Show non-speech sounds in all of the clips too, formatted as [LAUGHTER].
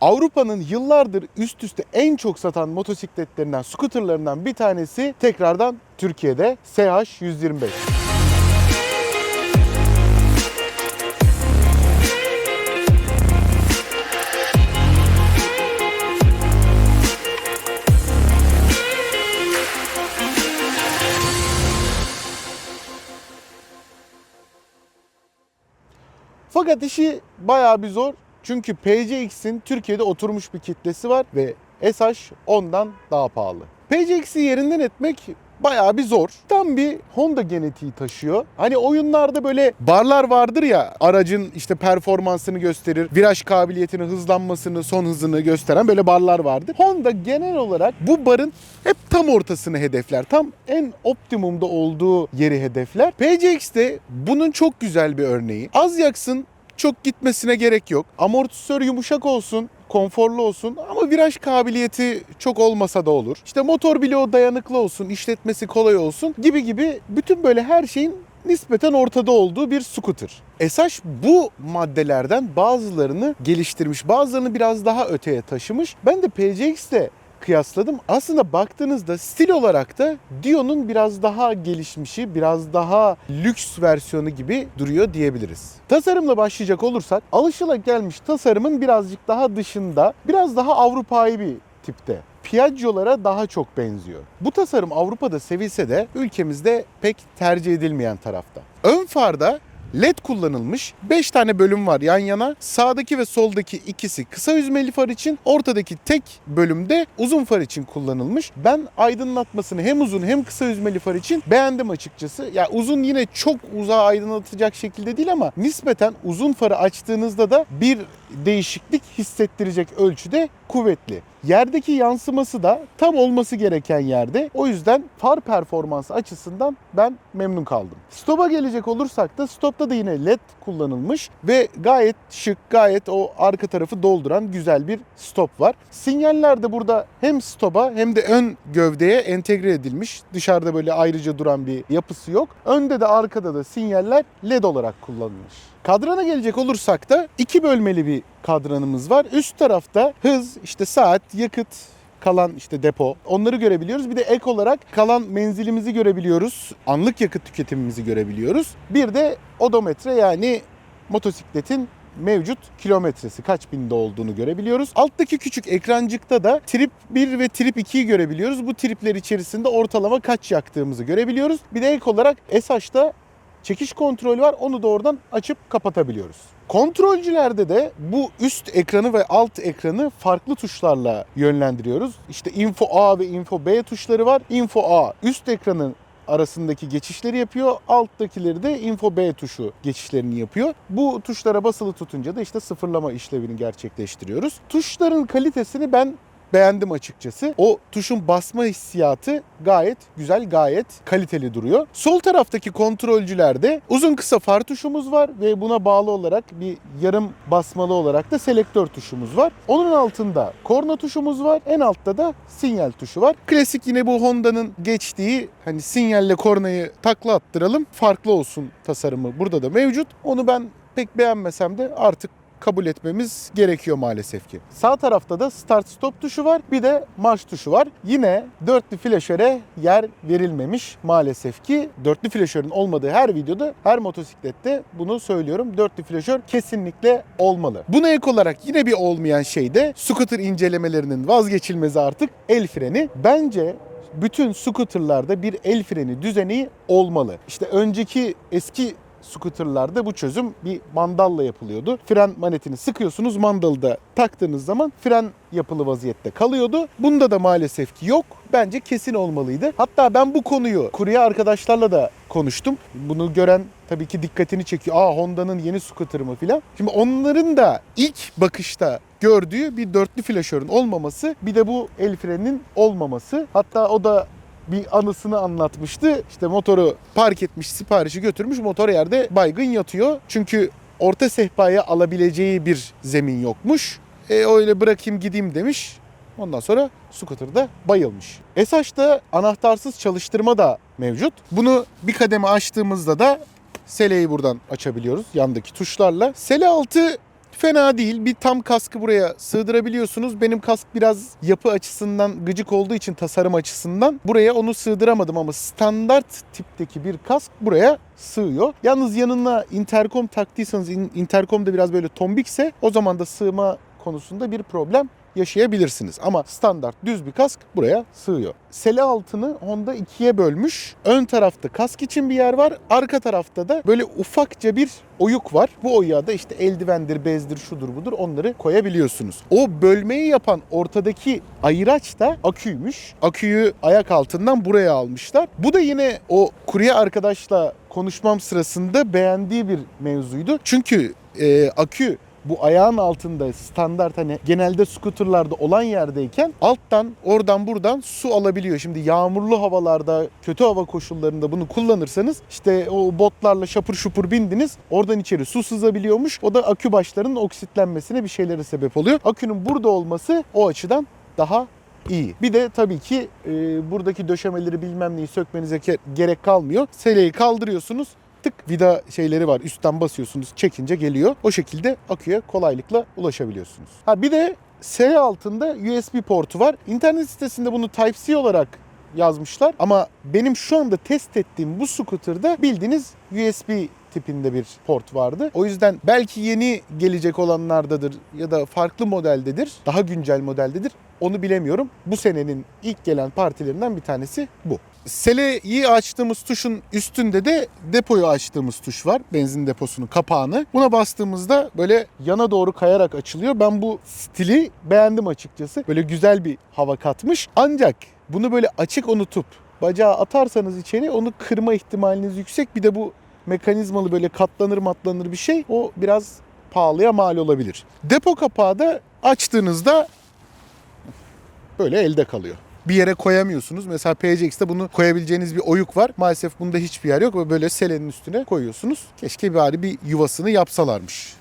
Avrupa'nın yıllardır üst üste en çok satan motosikletlerinden, scooterlarından bir tanesi tekrardan Türkiye'de SH125. Fakat işi bayağı bir zor. Çünkü PCX'in Türkiye'de oturmuş bir kitlesi var ve SH ondan daha pahalı. PCX'i yerinden etmek bayağı bir zor. Tam bir Honda genetiği taşıyor. Hani oyunlarda böyle barlar vardır ya aracın işte performansını gösterir, viraj kabiliyetini, hızlanmasını, son hızını gösteren böyle barlar vardır. Honda genel olarak bu barın hep tam ortasını hedefler. Tam en optimumda olduğu yeri hedefler. PCX de bunun çok güzel bir örneği. Az yaksın, çok gitmesine gerek yok. Amortisör yumuşak olsun, konforlu olsun ama viraj kabiliyeti çok olmasa da olur. İşte motor bloğu dayanıklı olsun, işletmesi kolay olsun gibi gibi bütün böyle her şeyin nispeten ortada olduğu bir scooter. Esas bu maddelerden bazılarını geliştirmiş, bazılarını biraz daha öteye taşımış. Ben de PCX'te kıyasladım. Aslında baktığınızda stil olarak da Dion'un biraz daha gelişmişi, biraz daha lüks versiyonu gibi duruyor diyebiliriz. Tasarımla başlayacak olursak alışılagelmiş tasarımın birazcık daha dışında, biraz daha Avrupa'yı bir tipte. Piaggio'lara daha çok benziyor. Bu tasarım Avrupa'da sevilse de ülkemizde pek tercih edilmeyen tarafta. Ön farda LED kullanılmış. 5 tane bölüm var yan yana. Sağdaki ve soldaki ikisi kısa yüzmeli far için, ortadaki tek bölümde uzun far için kullanılmış. Ben aydınlatmasını hem uzun hem kısa yüzmeli far için beğendim açıkçası. Ya uzun yine çok uzağa aydınlatacak şekilde değil ama nispeten uzun farı açtığınızda da bir değişiklik hissettirecek ölçüde kuvvetli. Yerdeki yansıması da tam olması gereken yerde. O yüzden far performansı açısından ben memnun kaldım. Stop'a gelecek olursak da stopta da yine LED kullanılmış ve gayet şık, gayet o arka tarafı dolduran güzel bir stop var. Sinyaller de burada hem stop'a hem de ön gövdeye entegre edilmiş. Dışarıda böyle ayrıca duran bir yapısı yok. Önde de arkada da sinyaller LED olarak kullanılmış. Kadrana gelecek olursak da iki bölmeli bir kadranımız var. Üst tarafta hız, işte saat, yakıt, kalan işte depo onları görebiliyoruz. Bir de ek olarak kalan menzilimizi görebiliyoruz. Anlık yakıt tüketimimizi görebiliyoruz. Bir de odometre yani motosikletin mevcut kilometresi kaç binde olduğunu görebiliyoruz. Alttaki küçük ekrancıkta da trip 1 ve trip 2'yi görebiliyoruz. Bu tripler içerisinde ortalama kaç yaktığımızı görebiliyoruz. Bir de ek olarak SH'da çekiş kontrolü var. Onu da oradan açıp kapatabiliyoruz. Kontrolcülerde de bu üst ekranı ve alt ekranı farklı tuşlarla yönlendiriyoruz. İşte Info A ve Info B tuşları var. Info A üst ekranın arasındaki geçişleri yapıyor. Alttakileri de Info B tuşu geçişlerini yapıyor. Bu tuşlara basılı tutunca da işte sıfırlama işlevini gerçekleştiriyoruz. Tuşların kalitesini ben beğendim açıkçası. O tuşun basma hissiyatı gayet güzel, gayet kaliteli duruyor. Sol taraftaki kontrolcülerde uzun kısa far tuşumuz var ve buna bağlı olarak bir yarım basmalı olarak da selektör tuşumuz var. Onun altında korna tuşumuz var. En altta da sinyal tuşu var. Klasik yine bu Honda'nın geçtiği hani sinyalle kornayı takla attıralım farklı olsun tasarımı burada da mevcut. Onu ben pek beğenmesem de artık kabul etmemiz gerekiyor maalesef ki. Sağ tarafta da start stop tuşu var. Bir de marş tuşu var. Yine dörtlü flaşöre yer verilmemiş maalesef ki. Dörtlü flaşörün olmadığı her videoda, her motosiklette bunu söylüyorum. Dörtlü flaşör kesinlikle olmalı. Buna ek olarak yine bir olmayan şey de scooter incelemelerinin vazgeçilmezi artık el freni. Bence bütün scooterlarda bir el freni düzeni olmalı. İşte önceki eski scooterlarda bu çözüm bir mandalla yapılıyordu. Fren manetini sıkıyorsunuz mandalı da taktığınız zaman fren yapılı vaziyette kalıyordu. Bunda da maalesef ki yok. Bence kesin olmalıydı. Hatta ben bu konuyu kurye arkadaşlarla da konuştum. Bunu gören tabii ki dikkatini çekiyor. Aa Honda'nın yeni scooter'ı mı filan. Şimdi onların da ilk bakışta gördüğü bir dörtlü flaşörün olmaması bir de bu el freninin olmaması. Hatta o da bir anısını anlatmıştı. İşte motoru park etmiş, siparişi götürmüş. Motor yerde baygın yatıyor. Çünkü orta sehpaya alabileceği bir zemin yokmuş. E öyle bırakayım gideyim demiş. Ondan sonra scooter'da bayılmış. SH'da anahtarsız çalıştırma da mevcut. Bunu bir kademe açtığımızda da seleyi buradan açabiliyoruz yandaki tuşlarla. Sele altı fena değil. Bir tam kaskı buraya sığdırabiliyorsunuz. Benim kask biraz yapı açısından gıcık olduğu için tasarım açısından buraya onu sığdıramadım ama standart tipteki bir kask buraya sığıyor. Yalnız yanına interkom taktıysanız in- interkom da biraz böyle tombikse o zaman da sığma konusunda bir problem yaşayabilirsiniz. Ama standart düz bir kask buraya sığıyor. Sele altını Honda ikiye bölmüş. Ön tarafta kask için bir yer var. Arka tarafta da böyle ufakça bir oyuk var. Bu oyuğa da işte eldivendir, bezdir, şudur budur onları koyabiliyorsunuz. O bölmeyi yapan ortadaki ayıraç da aküymüş. Aküyü ayak altından buraya almışlar. Bu da yine o kurye arkadaşla konuşmam sırasında beğendiği bir mevzuydu. Çünkü e, akü bu ayağın altında standart hani genelde skuterlarda olan yerdeyken alttan oradan buradan su alabiliyor. Şimdi yağmurlu havalarda kötü hava koşullarında bunu kullanırsanız işte o botlarla şapur şupur bindiniz oradan içeri su sızabiliyormuş. O da akü başlarının oksitlenmesine bir şeylere sebep oluyor. Akünün burada olması o açıdan daha iyi. Bir de tabii ki e, buradaki döşemeleri bilmem neyi sökmenize gerek kalmıyor. Seleyi kaldırıyorsunuz tık vida şeyleri var. Üstten basıyorsunuz çekince geliyor. O şekilde aküye kolaylıkla ulaşabiliyorsunuz. Ha bir de S altında USB portu var. İnternet sitesinde bunu Type-C olarak yazmışlar. Ama benim şu anda test ettiğim bu scooter'da bildiğiniz USB tipinde bir port vardı. O yüzden belki yeni gelecek olanlardadır ya da farklı modeldedir. Daha güncel modeldedir. Onu bilemiyorum. Bu senenin ilk gelen partilerinden bir tanesi bu. Seleyi açtığımız tuşun üstünde de depoyu açtığımız tuş var. Benzin deposunun kapağını. Buna bastığımızda böyle yana doğru kayarak açılıyor. Ben bu stili beğendim açıkçası. Böyle güzel bir hava katmış. Ancak bunu böyle açık unutup bacağı atarsanız içeri onu kırma ihtimaliniz yüksek. Bir de bu mekanizmalı böyle katlanır matlanır bir şey. O biraz pahalıya mal olabilir. Depo kapağı da açtığınızda böyle elde kalıyor. Bir yere koyamıyorsunuz. Mesela PCX'te bunu koyabileceğiniz bir oyuk var. Maalesef bunda hiçbir yer yok ve böyle selenin üstüne koyuyorsunuz. Keşke bari bir yuvasını yapsalarmış.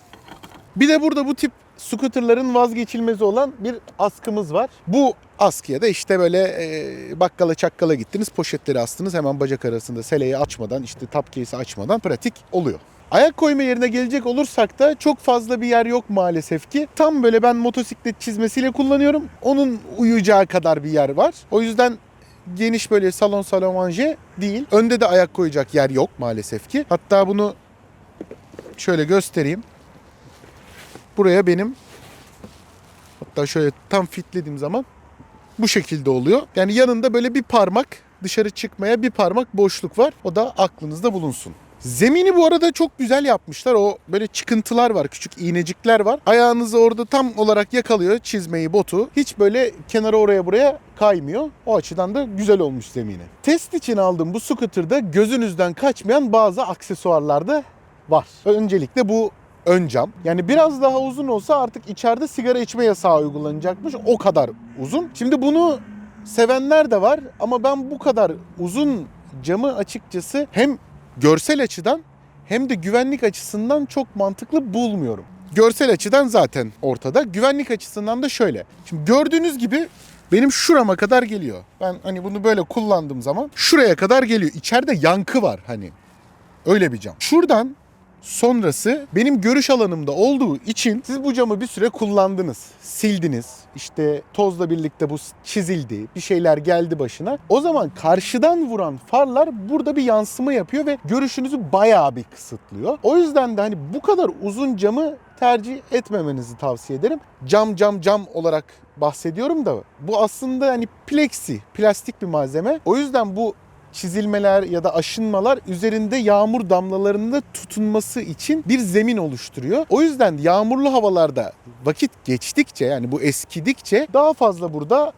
Bir de burada bu tip scooterların vazgeçilmezi olan bir askımız var. Bu askıya da işte böyle e, bakkala çakkala gittiniz poşetleri astınız hemen bacak arasında seleyi açmadan işte top case'i açmadan pratik oluyor. Ayak koyma yerine gelecek olursak da çok fazla bir yer yok maalesef ki. Tam böyle ben motosiklet çizmesiyle kullanıyorum. Onun uyuyacağı kadar bir yer var. O yüzden geniş böyle salon salomanje değil. Önde de ayak koyacak yer yok maalesef ki. Hatta bunu şöyle göstereyim. Buraya benim hatta şöyle tam fitlediğim zaman bu şekilde oluyor. Yani yanında böyle bir parmak dışarı çıkmaya bir parmak boşluk var. O da aklınızda bulunsun. Zemini bu arada çok güzel yapmışlar. O böyle çıkıntılar var, küçük iğnecikler var. Ayağınızı orada tam olarak yakalıyor çizmeyi, botu. Hiç böyle kenara oraya buraya kaymıyor. O açıdan da güzel olmuş zemini. Test için aldığım bu scooter'da gözünüzden kaçmayan bazı aksesuarlar da var. Öncelikle bu ön cam. Yani biraz daha uzun olsa artık içeride sigara içme yasağı uygulanacakmış. O kadar uzun. Şimdi bunu sevenler de var ama ben bu kadar uzun camı açıkçası hem görsel açıdan hem de güvenlik açısından çok mantıklı bulmuyorum. Görsel açıdan zaten ortada. Güvenlik açısından da şöyle. Şimdi gördüğünüz gibi benim şurama kadar geliyor. Ben hani bunu böyle kullandığım zaman şuraya kadar geliyor. İçeride yankı var hani. Öyle bir cam. Şuradan sonrası benim görüş alanımda olduğu için siz bu camı bir süre kullandınız, sildiniz. İşte tozla birlikte bu çizildi, bir şeyler geldi başına. O zaman karşıdan vuran farlar burada bir yansıma yapıyor ve görüşünüzü bayağı bir kısıtlıyor. O yüzden de hani bu kadar uzun camı tercih etmemenizi tavsiye ederim. Cam cam cam olarak bahsediyorum da bu aslında hani plexi, plastik bir malzeme. O yüzden bu çizilmeler ya da aşınmalar üzerinde yağmur damlalarında tutunması için bir zemin oluşturuyor. O yüzden yağmurlu havalarda vakit geçtikçe yani bu eskidikçe daha fazla burada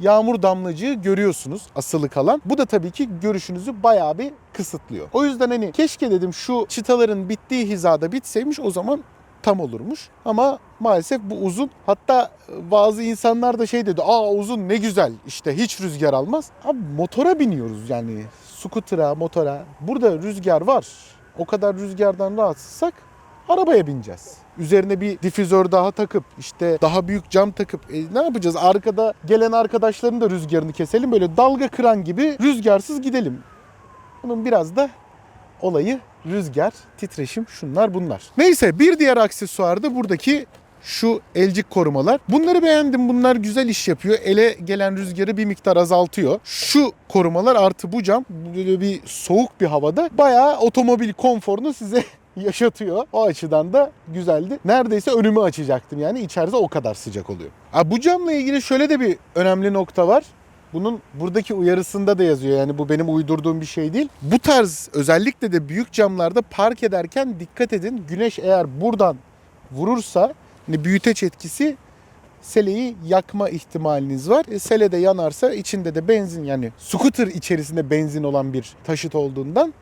yağmur damlacığı görüyorsunuz asılı kalan. Bu da tabii ki görüşünüzü bayağı bir kısıtlıyor. O yüzden hani keşke dedim şu çıtaların bittiği hizada bitseymiş o zaman tam olurmuş. Ama maalesef bu uzun. Hatta bazı insanlar da şey dedi. Aa uzun ne güzel işte hiç rüzgar almaz. Abi motora biniyoruz yani. Scooter'a, motora. Burada rüzgar var. O kadar rüzgardan rahatsızsak arabaya bineceğiz. Üzerine bir difüzör daha takıp işte daha büyük cam takıp e, ne yapacağız? Arkada gelen arkadaşların da rüzgarını keselim. Böyle dalga kıran gibi rüzgarsız gidelim. Bunun biraz da olayı rüzgar, titreşim şunlar bunlar. Neyse bir diğer aksesuar da buradaki şu elcik korumalar. Bunları beğendim. Bunlar güzel iş yapıyor. Ele gelen rüzgarı bir miktar azaltıyor. Şu korumalar artı bu cam böyle bir soğuk bir havada bayağı otomobil konforunu size [LAUGHS] yaşatıyor. O açıdan da güzeldi. Neredeyse önümü açacaktım yani içeride o kadar sıcak oluyor. Ha, bu camla ilgili şöyle de bir önemli nokta var. Bunun buradaki uyarısında da yazıyor yani bu benim uydurduğum bir şey değil. Bu tarz özellikle de büyük camlarda park ederken dikkat edin. Güneş eğer buradan vurursa hani büyüteç etkisi seleyi yakma ihtimaliniz var. E, sele de yanarsa içinde de benzin yani scooter içerisinde benzin olan bir taşıt olduğundan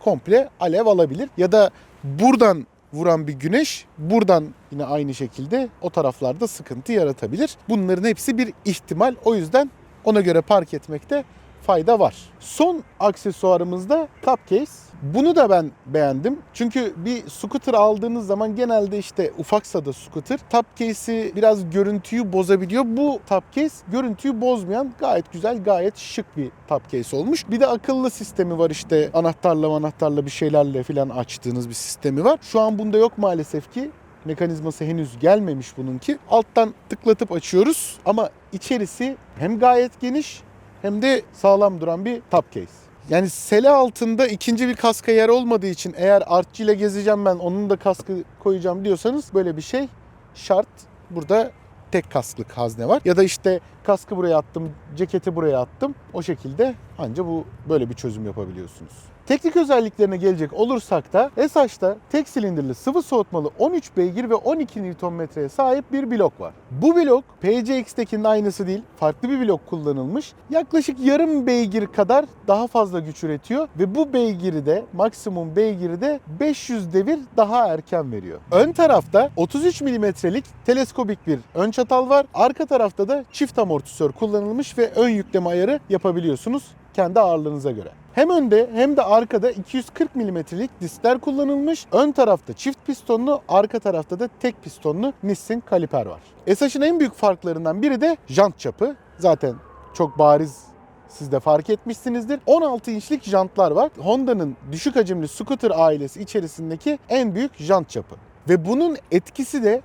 komple alev alabilir. Ya da buradan vuran bir güneş buradan yine aynı şekilde o taraflarda sıkıntı yaratabilir. Bunların hepsi bir ihtimal. O yüzden ona göre park etmekte fayda var. Son aksesuarımız da top case. Bunu da ben beğendim. Çünkü bir scooter aldığınız zaman genelde işte ufaksa da scooter top case'i biraz görüntüyü bozabiliyor. Bu top case görüntüyü bozmayan gayet güzel, gayet şık bir top case olmuş. Bir de akıllı sistemi var işte anahtarla anahtarla bir şeylerle falan açtığınız bir sistemi var. Şu an bunda yok maalesef ki mekanizması henüz gelmemiş bununki. Alttan tıklatıp açıyoruz ama içerisi hem gayet geniş hem de sağlam duran bir top case. Yani sele altında ikinci bir kaska yer olmadığı için eğer artçı ile gezeceğim ben onun da kaskı koyacağım diyorsanız böyle bir şey şart. Burada tek kasklık hazne var. Ya da işte kaskı buraya attım, ceketi buraya attım. O şekilde anca bu böyle bir çözüm yapabiliyorsunuz. Teknik özelliklerine gelecek olursak da SH'da tek silindirli sıvı soğutmalı 13 beygir ve 12 Nm'ye sahip bir blok var. Bu blok PCX'tekinin aynısı değil, farklı bir blok kullanılmış. Yaklaşık yarım beygir kadar daha fazla güç üretiyor ve bu beygiri de maksimum beygiri de 500 devir daha erken veriyor. Ön tarafta 33 mm'lik teleskobik bir ön çatal var. Arka tarafta da çift amortisör kullanılmış ve ön yükleme ayarı yapabiliyorsunuz kendi ağırlığınıza göre. Hem önde hem de arkada 240 mm'lik diskler kullanılmış. Ön tarafta çift pistonlu, arka tarafta da tek pistonlu Nissin kaliper var. SH'ın en büyük farklarından biri de jant çapı. Zaten çok bariz siz de fark etmişsinizdir. 16 inçlik jantlar var. Honda'nın düşük hacimli scooter ailesi içerisindeki en büyük jant çapı. Ve bunun etkisi de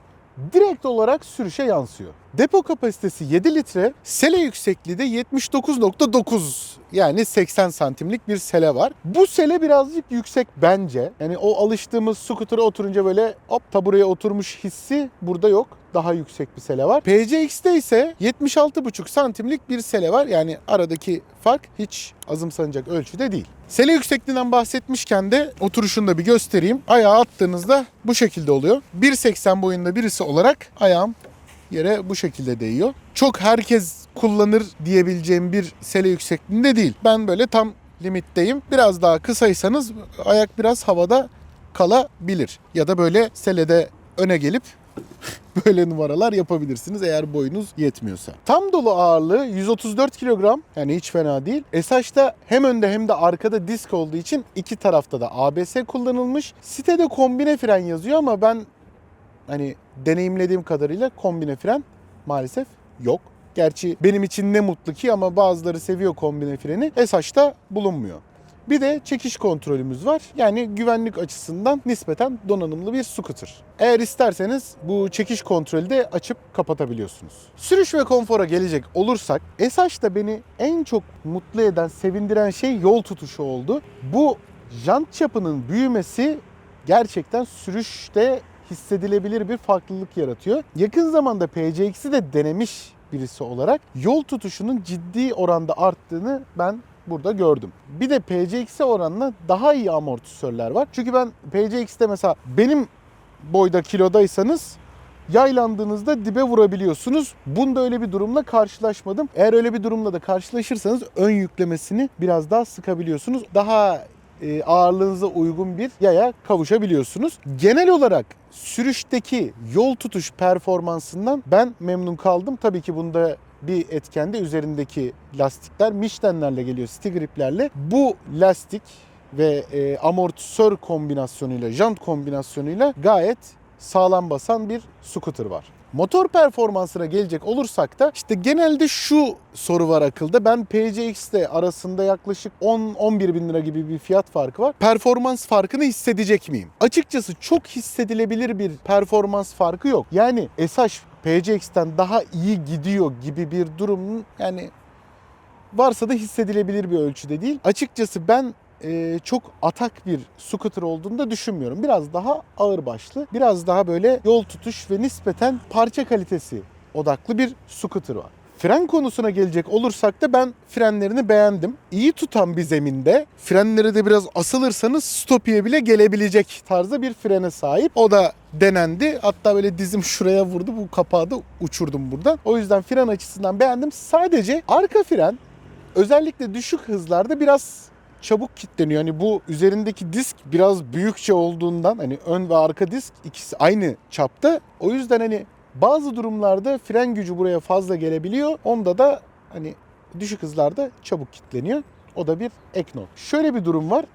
direkt olarak sürüşe yansıyor. Depo kapasitesi 7 litre, sele yüksekliği de 79.9 yani 80 santimlik bir sele var. Bu sele birazcık yüksek bence. Yani o alıştığımız scooter'a oturunca böyle hop tabureye oturmuş hissi burada yok. Daha yüksek bir sele var. PCX'te ise 76,5 santimlik bir sele var. Yani aradaki fark hiç azımsanacak ölçüde değil. Sele yüksekliğinden bahsetmişken de oturuşunu da bir göstereyim. Ayağı attığınızda bu şekilde oluyor. 1.80 boyunda birisi olarak ayağım yere bu şekilde değiyor. Çok herkes kullanır diyebileceğim bir sele yüksekliğinde değil. Ben böyle tam limitteyim. Biraz daha kısaysanız ayak biraz havada kalabilir. Ya da böyle selede öne gelip [LAUGHS] böyle numaralar yapabilirsiniz eğer boyunuz yetmiyorsa. Tam dolu ağırlığı 134 kilogram yani hiç fena değil. SH'da hem önde hem de arkada disk olduğu için iki tarafta da ABS kullanılmış. Sitede kombine fren yazıyor ama ben hani deneyimlediğim kadarıyla kombine fren maalesef yok. Gerçi benim için ne mutlu ki ama bazıları seviyor kombine freni. SH'da bulunmuyor. Bir de çekiş kontrolümüz var. Yani güvenlik açısından nispeten donanımlı bir scooter. Eğer isterseniz bu çekiş kontrolü de açıp kapatabiliyorsunuz. Sürüş ve konfora gelecek olursak SH'da beni en çok mutlu eden, sevindiren şey yol tutuşu oldu. Bu jant çapının büyümesi gerçekten sürüşte hissedilebilir bir farklılık yaratıyor. Yakın zamanda PCX'i de denemiş birisi olarak yol tutuşunun ciddi oranda arttığını ben burada gördüm. Bir de PCX'e oranla daha iyi amortisörler var. Çünkü ben PCX'te mesela benim boyda kilodaysanız yaylandığınızda dibe vurabiliyorsunuz. Bunda öyle bir durumla karşılaşmadım. Eğer öyle bir durumla da karşılaşırsanız ön yüklemesini biraz daha sıkabiliyorsunuz. Daha e, ağırlığınıza uygun bir yaya kavuşabiliyorsunuz. Genel olarak sürüşteki yol tutuş performansından ben memnun kaldım. Tabii ki bunda bir etken de üzerindeki lastikler Michelin'lerle geliyor, Stigrip'lerle. Bu lastik ve e, amortisör kombinasyonuyla, jant kombinasyonuyla gayet sağlam basan bir scooter var. Motor performansına gelecek olursak da işte genelde şu soru var akılda. Ben PCX'te arasında yaklaşık 10-11 bin lira gibi bir fiyat farkı var. Performans farkını hissedecek miyim? Açıkçası çok hissedilebilir bir performans farkı yok. Yani SH PCX'ten daha iyi gidiyor gibi bir durumun yani varsa da hissedilebilir bir ölçüde değil. Açıkçası ben e, çok atak bir scooter olduğunu da düşünmüyorum. Biraz daha ağır başlı, biraz daha böyle yol tutuş ve nispeten parça kalitesi odaklı bir scooter var. Fren konusuna gelecek olursak da ben frenlerini beğendim. İyi tutan bir zeminde frenleri de biraz asılırsanız stopiye bile gelebilecek tarzda bir frene sahip. O da denendi. Hatta böyle dizim şuraya vurdu. Bu kapağı da uçurdum buradan. O yüzden fren açısından beğendim. Sadece arka fren özellikle düşük hızlarda biraz çabuk kilitleniyor. Hani bu üzerindeki disk biraz büyükçe olduğundan hani ön ve arka disk ikisi aynı çapta. O yüzden hani bazı durumlarda fren gücü buraya fazla gelebiliyor. Onda da hani düşük hızlarda çabuk kilitleniyor. O da bir ek not. Şöyle bir durum var.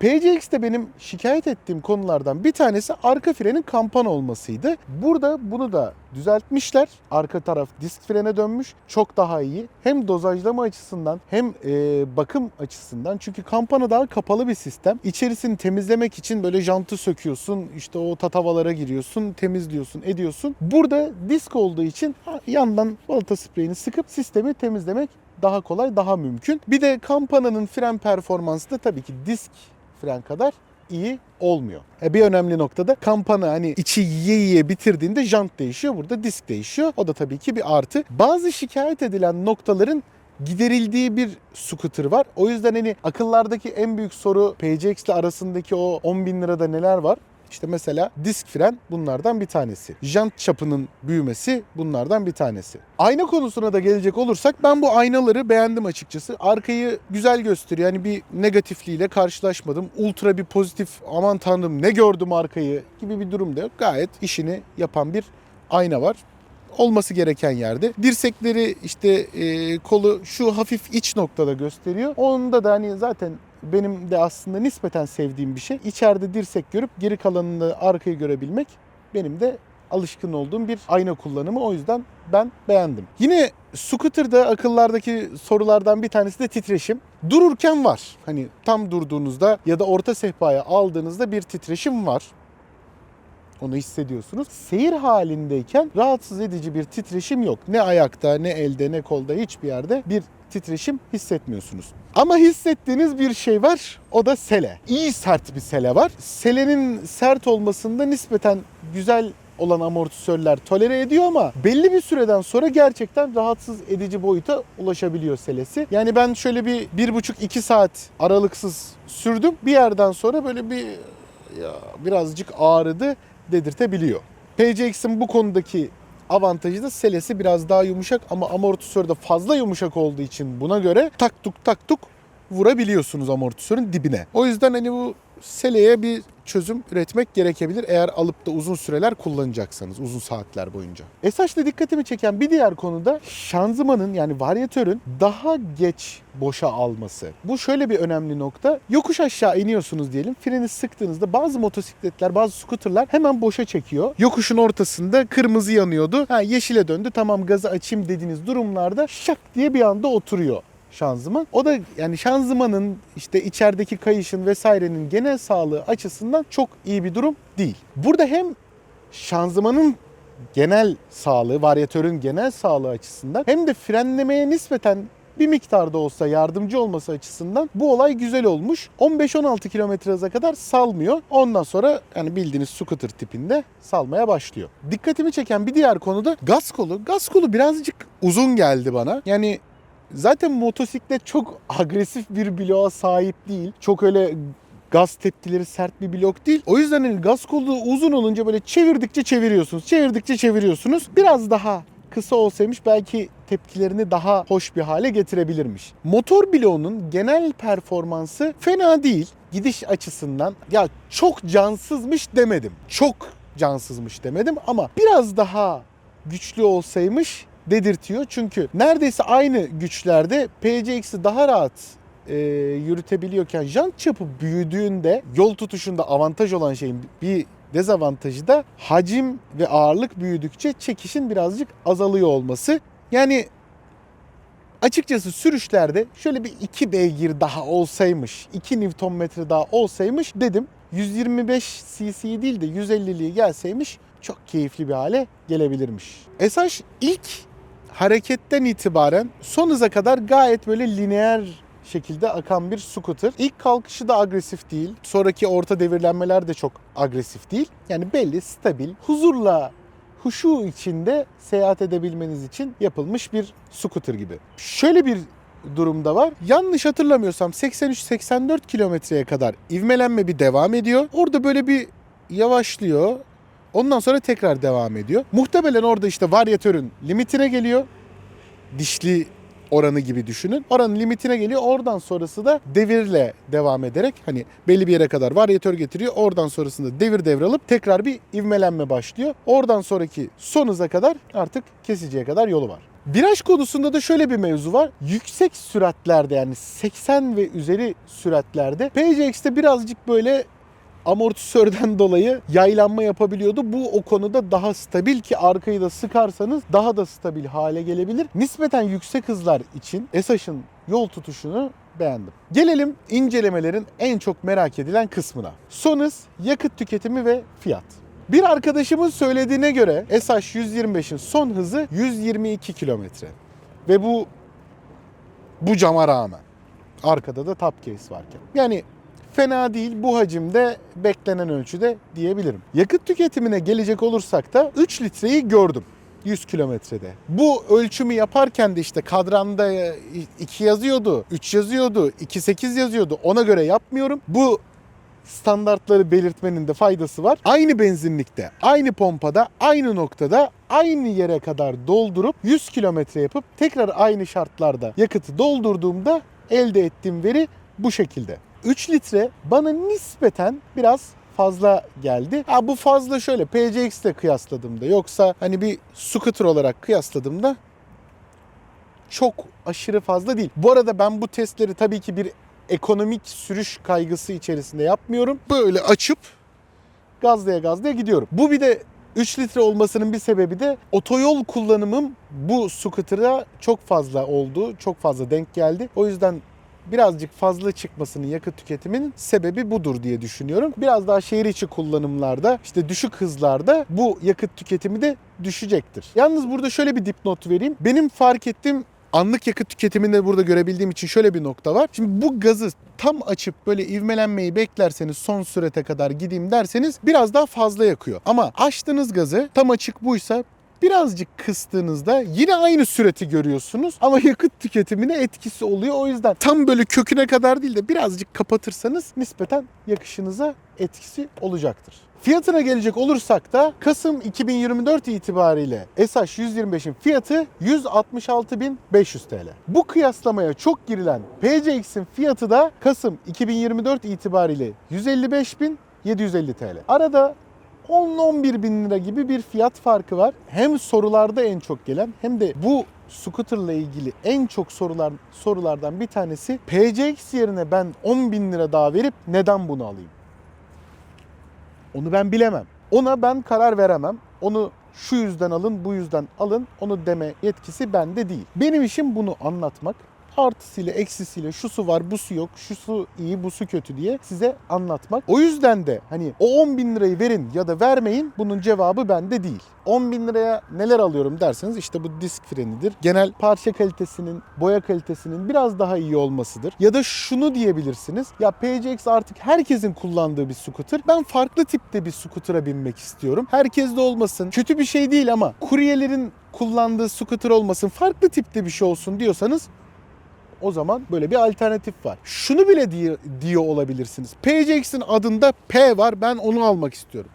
PCX'te benim şikayet ettiğim konulardan bir tanesi arka frenin kampan olmasıydı. Burada bunu da düzeltmişler. Arka taraf disk frene dönmüş. Çok daha iyi. Hem dozajlama açısından hem e, bakım açısından. Çünkü kampana daha kapalı bir sistem. İçerisini temizlemek için böyle jantı söküyorsun. işte o tatavalara giriyorsun. Temizliyorsun, ediyorsun. Burada disk olduğu için yandan balata spreyini sıkıp sistemi temizlemek daha kolay, daha mümkün. Bir de kampananın fren performansı da tabii ki disk fren kadar iyi olmuyor. E bir önemli noktada kampana hani içi yiye yiye bitirdiğinde jant değişiyor. Burada disk değişiyor. O da tabii ki bir artı. Bazı şikayet edilen noktaların giderildiği bir scooter var. O yüzden hani akıllardaki en büyük soru PCX ile arasındaki o 10 bin lirada neler var? İşte mesela disk fren bunlardan bir tanesi. Jant çapının büyümesi bunlardan bir tanesi. Ayna konusuna da gelecek olursak ben bu aynaları beğendim açıkçası. Arkayı güzel gösteriyor. Yani bir negatifliğiyle karşılaşmadım. Ultra bir pozitif aman tanrım ne gördüm arkayı gibi bir durum da yok. Gayet işini yapan bir ayna var olması gereken yerde. Dirsekleri işte e, kolu şu hafif iç noktada gösteriyor. Onda da hani zaten benim de aslında nispeten sevdiğim bir şey. İçeride dirsek görüp geri kalanını arkayı görebilmek benim de alışkın olduğum bir ayna kullanımı. O yüzden ben beğendim. Yine scooter'da akıllardaki sorulardan bir tanesi de titreşim. Dururken var. Hani tam durduğunuzda ya da orta sehpaya aldığınızda bir titreşim var. Onu hissediyorsunuz. Seyir halindeyken rahatsız edici bir titreşim yok. Ne ayakta, ne elde, ne kolda hiçbir yerde bir titreşim hissetmiyorsunuz. Ama hissettiğiniz bir şey var. O da sele. İyi sert bir sele var. Selenin sert olmasında nispeten güzel olan amortisörler tolere ediyor ama belli bir süreden sonra gerçekten rahatsız edici boyuta ulaşabiliyor selesi. Yani ben şöyle bir bir buçuk iki saat aralıksız sürdüm. Bir yerden sonra böyle bir ya birazcık ağrıdı dedirtebiliyor. PCX'in bu konudaki avantajı da selesi biraz daha yumuşak ama amortisör de fazla yumuşak olduğu için buna göre tak tuk tak tuk vurabiliyorsunuz amortisörün dibine. O yüzden hani bu seleye bir çözüm üretmek gerekebilir eğer alıp da uzun süreler kullanacaksanız uzun saatler boyunca. Esasla dikkatimi çeken bir diğer konu da şanzımanın yani varyatörün daha geç boşa alması. Bu şöyle bir önemli nokta. Yokuş aşağı iniyorsunuz diyelim. Freni sıktığınızda bazı motosikletler, bazı skuterlar hemen boşa çekiyor. Yokuşun ortasında kırmızı yanıyordu. Ha yeşile döndü. Tamam gazı açayım dediğiniz durumlarda şak diye bir anda oturuyor şanzıman. O da yani şanzımanın işte içerideki kayışın vesairenin genel sağlığı açısından çok iyi bir durum değil. Burada hem şanzımanın genel sağlığı, varyatörün genel sağlığı açısından hem de frenlemeye nispeten bir miktarda olsa yardımcı olması açısından bu olay güzel olmuş. 15-16 km hıza kadar salmıyor. Ondan sonra yani bildiğiniz scooter tipinde salmaya başlıyor. Dikkatimi çeken bir diğer konu da gaz kolu. Gaz kolu birazcık uzun geldi bana. Yani Zaten motosiklet çok agresif bir bloğa sahip değil. Çok öyle gaz tepkileri sert bir blok değil. O yüzden hani gaz kolu uzun olunca böyle çevirdikçe çeviriyorsunuz. Çevirdikçe çeviriyorsunuz. Biraz daha kısa olsaymış belki tepkilerini daha hoş bir hale getirebilirmiş. Motor bloğunun genel performansı fena değil. Gidiş açısından ya çok cansızmış demedim. Çok cansızmış demedim ama biraz daha güçlü olsaymış dedirtiyor. Çünkü neredeyse aynı güçlerde PCX'i daha rahat e, yürütebiliyorken jant çapı büyüdüğünde yol tutuşunda avantaj olan şeyin bir dezavantajı da hacim ve ağırlık büyüdükçe çekişin birazcık azalıyor olması. Yani açıkçası sürüşlerde şöyle bir 2 beygir daha olsaymış, 2 Nm daha olsaymış dedim. 125 cc değil de 150'liği gelseymiş çok keyifli bir hale gelebilirmiş. Esas ilk hareketten itibaren son hıza kadar gayet böyle lineer şekilde akan bir scooter. İlk kalkışı da agresif değil. Sonraki orta devirlenmeler de çok agresif değil. Yani belli, stabil, huzurla huşu içinde seyahat edebilmeniz için yapılmış bir scooter gibi. Şöyle bir durumda var. Yanlış hatırlamıyorsam 83-84 kilometreye kadar ivmelenme bir devam ediyor. Orada böyle bir yavaşlıyor. Ondan sonra tekrar devam ediyor. Muhtemelen orada işte varyatörün limitine geliyor. Dişli oranı gibi düşünün. Oranın limitine geliyor. Oradan sonrası da devirle devam ederek hani belli bir yere kadar varyatör getiriyor. Oradan sonrasında devir devralıp tekrar bir ivmelenme başlıyor. Oradan sonraki son hıza kadar artık kesiciye kadar yolu var. Viraj konusunda da şöyle bir mevzu var. Yüksek süratlerde yani 80 ve üzeri süratlerde PCX'te birazcık böyle amortisörden dolayı yaylanma yapabiliyordu. Bu o konuda daha stabil ki arkayı da sıkarsanız daha da stabil hale gelebilir. Nispeten yüksek hızlar için Esaş'ın yol tutuşunu beğendim. Gelelim incelemelerin en çok merak edilen kısmına. Son hız, yakıt tüketimi ve fiyat. Bir arkadaşımın söylediğine göre SH125'in son hızı 122 kilometre. Ve bu bu cama rağmen. Arkada da top case varken. Yani fena değil bu hacimde beklenen ölçüde diyebilirim. Yakıt tüketimine gelecek olursak da 3 litreyi gördüm. 100 kilometrede. Bu ölçümü yaparken de işte kadranda 2 yazıyordu, 3 yazıyordu, 2.8 yazıyordu. Ona göre yapmıyorum. Bu standartları belirtmenin de faydası var. Aynı benzinlikte, aynı pompada, aynı noktada aynı yere kadar doldurup 100 kilometre yapıp tekrar aynı şartlarda yakıtı doldurduğumda elde ettiğim veri bu şekilde. 3 litre bana nispeten biraz fazla geldi. Ha bu fazla şöyle PCX ile kıyasladığımda yoksa hani bir scooter olarak kıyasladığımda çok aşırı fazla değil. Bu arada ben bu testleri tabii ki bir ekonomik sürüş kaygısı içerisinde yapmıyorum. Böyle açıp gazlaya gazlaya gidiyorum. Bu bir de 3 litre olmasının bir sebebi de otoyol kullanımım bu scooter'a çok fazla oldu. Çok fazla denk geldi. O yüzden birazcık fazla çıkmasının yakıt tüketiminin sebebi budur diye düşünüyorum. Biraz daha şehir içi kullanımlarda işte düşük hızlarda bu yakıt tüketimi de düşecektir. Yalnız burada şöyle bir dipnot vereyim. Benim fark ettiğim anlık yakıt tüketimini de burada görebildiğim için şöyle bir nokta var. Şimdi bu gazı tam açıp böyle ivmelenmeyi beklerseniz son sürete kadar gideyim derseniz biraz daha fazla yakıyor. Ama açtığınız gazı tam açık buysa birazcık kıstığınızda yine aynı süreti görüyorsunuz ama yakıt tüketimine etkisi oluyor. O yüzden tam böyle köküne kadar değil de birazcık kapatırsanız nispeten yakışınıza etkisi olacaktır. Fiyatına gelecek olursak da Kasım 2024 itibariyle SH125'in fiyatı 166.500 TL. Bu kıyaslamaya çok girilen PCX'in fiyatı da Kasım 2024 itibariyle 155.750 TL. Arada 10-11 bin lira gibi bir fiyat farkı var. Hem sorularda en çok gelen hem de bu scooterla ilgili en çok sorular sorulardan bir tanesi PCX yerine ben 10 bin lira daha verip neden bunu alayım? Onu ben bilemem. Ona ben karar veremem. Onu şu yüzden alın, bu yüzden alın. Onu deme yetkisi bende değil. Benim işim bunu anlatmak. Artısıyla, eksisiyle, şu su var, bu su yok, şu su iyi, bu su kötü diye size anlatmak. O yüzden de hani o 10 bin lirayı verin ya da vermeyin bunun cevabı bende değil. 10 bin liraya neler alıyorum derseniz işte bu disk frenidir. Genel parça kalitesinin, boya kalitesinin biraz daha iyi olmasıdır. Ya da şunu diyebilirsiniz. Ya PCX artık herkesin kullandığı bir scooter. Ben farklı tipte bir scooter'a binmek istiyorum. Herkes de olmasın. Kötü bir şey değil ama kuryelerin kullandığı scooter olmasın. Farklı tipte bir şey olsun diyorsanız o zaman böyle bir alternatif var. Şunu bile diye, diyor olabilirsiniz. PCX'in adında P var ben onu almak istiyorum.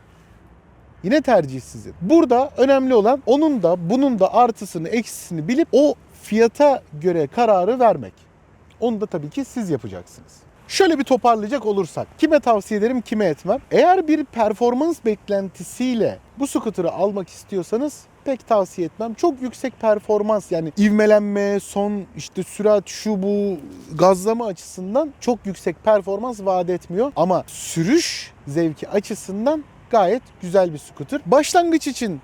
Yine tercih sizin. Burada önemli olan onun da bunun da artısını eksisini bilip o fiyata göre kararı vermek. Onu da tabii ki siz yapacaksınız. Şöyle bir toparlayacak olursak kime tavsiye ederim kime etmem. Eğer bir performans beklentisiyle bu scooter'ı almak istiyorsanız pek tavsiye etmem. Çok yüksek performans yani ivmelenme, son işte sürat şu bu gazlama açısından çok yüksek performans vaat etmiyor. Ama sürüş zevki açısından gayet güzel bir scooter. Başlangıç için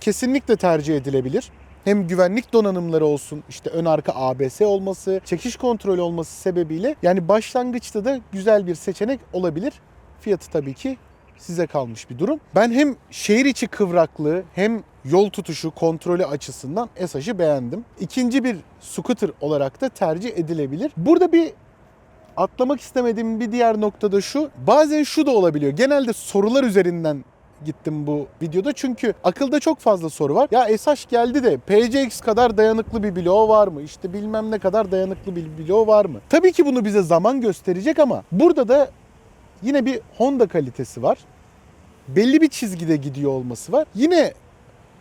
kesinlikle tercih edilebilir. Hem güvenlik donanımları olsun, işte ön arka ABS olması, çekiş kontrolü olması sebebiyle yani başlangıçta da güzel bir seçenek olabilir. Fiyatı tabii ki size kalmış bir durum. Ben hem şehir içi kıvraklığı hem yol tutuşu kontrolü açısından Esaş'ı beğendim. İkinci bir scooter olarak da tercih edilebilir. Burada bir atlamak istemediğim bir diğer nokta da şu. Bazen şu da olabiliyor. Genelde sorular üzerinden gittim bu videoda. Çünkü akılda çok fazla soru var. Ya SH geldi de PCX kadar dayanıklı bir bloğu var mı? İşte bilmem ne kadar dayanıklı bir bloğu var mı? Tabii ki bunu bize zaman gösterecek ama burada da yine bir Honda kalitesi var. Belli bir çizgide gidiyor olması var. Yine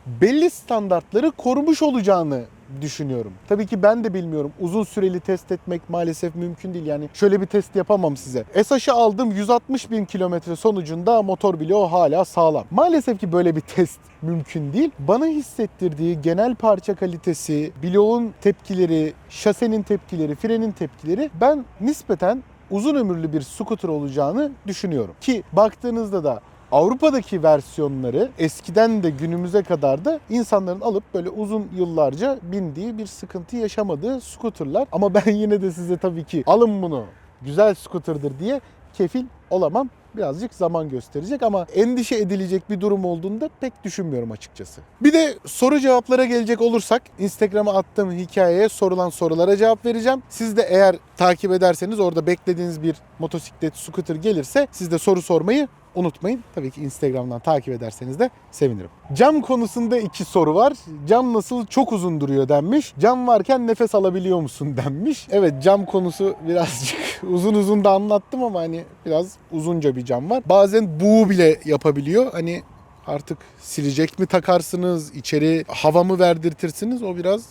belli standartları korumuş olacağını düşünüyorum. Tabii ki ben de bilmiyorum. Uzun süreli test etmek maalesef mümkün değil. Yani şöyle bir test yapamam size. SH'ı aldım 160 bin kilometre sonucunda motor bloğu hala sağlam. Maalesef ki böyle bir [LAUGHS] test mümkün değil. Bana hissettirdiği genel parça kalitesi, bloğun tepkileri, şasenin tepkileri, frenin tepkileri ben nispeten uzun ömürlü bir scooter olacağını düşünüyorum. Ki baktığınızda da Avrupa'daki versiyonları eskiden de günümüze kadar da insanların alıp böyle uzun yıllarca bindiği bir sıkıntı yaşamadığı scooterlar. Ama ben [LAUGHS] yine de size tabii ki alın bunu güzel scooter'dır diye kefil olamam. Birazcık zaman gösterecek ama endişe edilecek bir durum olduğunda pek düşünmüyorum açıkçası. Bir de soru cevaplara gelecek olursak Instagram'a attığım hikayeye sorulan sorulara cevap vereceğim. Siz de eğer takip ederseniz orada beklediğiniz bir motosiklet, scooter gelirse siz de soru sormayı unutmayın. Tabii ki Instagram'dan takip ederseniz de sevinirim. Cam konusunda iki soru var. Cam nasıl çok uzun duruyor denmiş. Cam varken nefes alabiliyor musun [LAUGHS] denmiş. Evet cam konusu birazcık [LAUGHS] uzun uzun da anlattım ama hani biraz uzunca bir cam var. Bazen buğu bile yapabiliyor. Hani artık silecek mi takarsınız, içeri hava mı verdirtirsiniz o biraz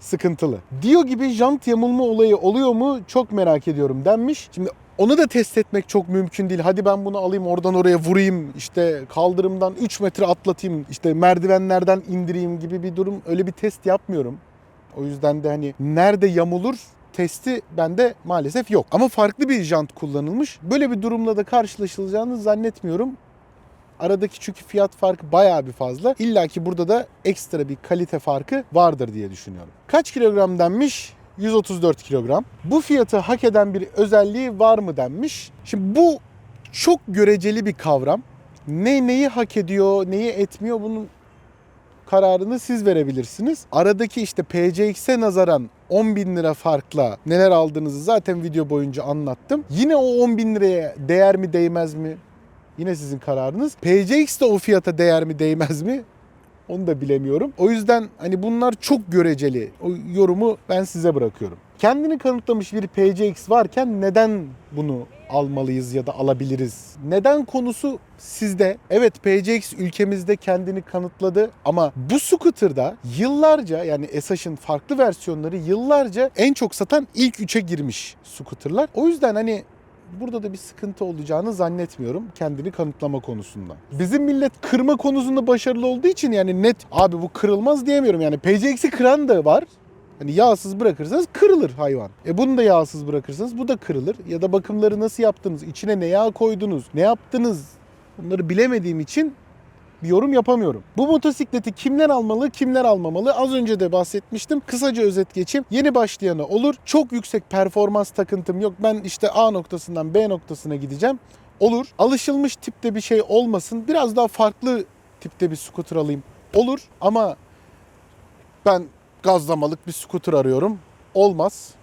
sıkıntılı. Diyor gibi jant yamulma olayı oluyor mu çok merak ediyorum denmiş. Şimdi onu da test etmek çok mümkün değil. Hadi ben bunu alayım oradan oraya vurayım işte kaldırımdan 3 metre atlatayım işte merdivenlerden indireyim gibi bir durum öyle bir test yapmıyorum. O yüzden de hani nerede yamulur testi bende maalesef yok. Ama farklı bir jant kullanılmış. Böyle bir durumla da karşılaşılacağını zannetmiyorum. Aradaki çünkü fiyat farkı bayağı bir fazla. İlla ki burada da ekstra bir kalite farkı vardır diye düşünüyorum. Kaç kilogram denmiş? 134 kilogram. Bu fiyatı hak eden bir özelliği var mı denmiş. Şimdi bu çok göreceli bir kavram. Ne neyi hak ediyor, neyi etmiyor bunun kararını siz verebilirsiniz. Aradaki işte PCX'e nazaran 10 bin lira farkla neler aldığınızı zaten video boyunca anlattım. Yine o 10 bin liraya değer mi değmez mi? Yine sizin kararınız. PCX de o fiyata değer mi değmez mi? Onu da bilemiyorum. O yüzden hani bunlar çok göreceli. O yorumu ben size bırakıyorum. Kendini kanıtlamış bir PCX varken neden bunu almalıyız ya da alabiliriz? Neden konusu sizde. Evet PCX ülkemizde kendini kanıtladı ama bu scooter'da yıllarca yani SH'ın farklı versiyonları yıllarca en çok satan ilk üçe girmiş scooter'lar. O yüzden hani burada da bir sıkıntı olacağını zannetmiyorum kendini kanıtlama konusunda. Bizim millet kırma konusunda başarılı olduğu için yani net abi bu kırılmaz diyemiyorum. Yani PCX'i kıran da var. Hani yağsız bırakırsanız kırılır hayvan. E bunu da yağsız bırakırsanız bu da kırılır. Ya da bakımları nasıl yaptınız? İçine ne yağ koydunuz? Ne yaptınız? Bunları bilemediğim için bir yorum yapamıyorum. Bu motosikleti kimler almalı, kimler almamalı? Az önce de bahsetmiştim. Kısaca özet geçeyim. Yeni başlayana olur. Çok yüksek performans takıntım yok. Ben işte A noktasından B noktasına gideceğim. Olur. Alışılmış tipte bir şey olmasın. Biraz daha farklı tipte bir scooter alayım. Olur ama ben gazlamalık bir scooter arıyorum. Olmaz.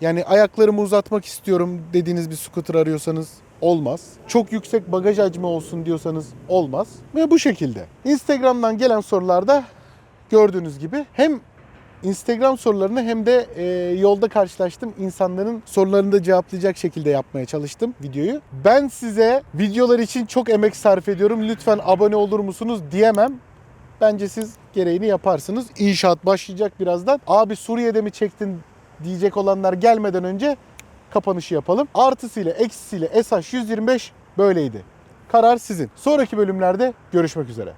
Yani ayaklarımı uzatmak istiyorum dediğiniz bir scooter arıyorsanız olmaz. Çok yüksek bagaj hacmi olsun diyorsanız olmaz. Ve bu şekilde. Instagram'dan gelen sorularda gördüğünüz gibi hem Instagram sorularını hem de e, yolda karşılaştım insanların sorularını da cevaplayacak şekilde yapmaya çalıştım videoyu. Ben size videolar için çok emek sarf ediyorum. Lütfen abone olur musunuz diyemem. Bence siz gereğini yaparsınız. İnşaat başlayacak birazdan. Abi Suriye'de mi çektin diyecek olanlar gelmeden önce kapanışı yapalım. Artısıyla eksisiyle SH125 böyleydi. Karar sizin. Sonraki bölümlerde görüşmek üzere.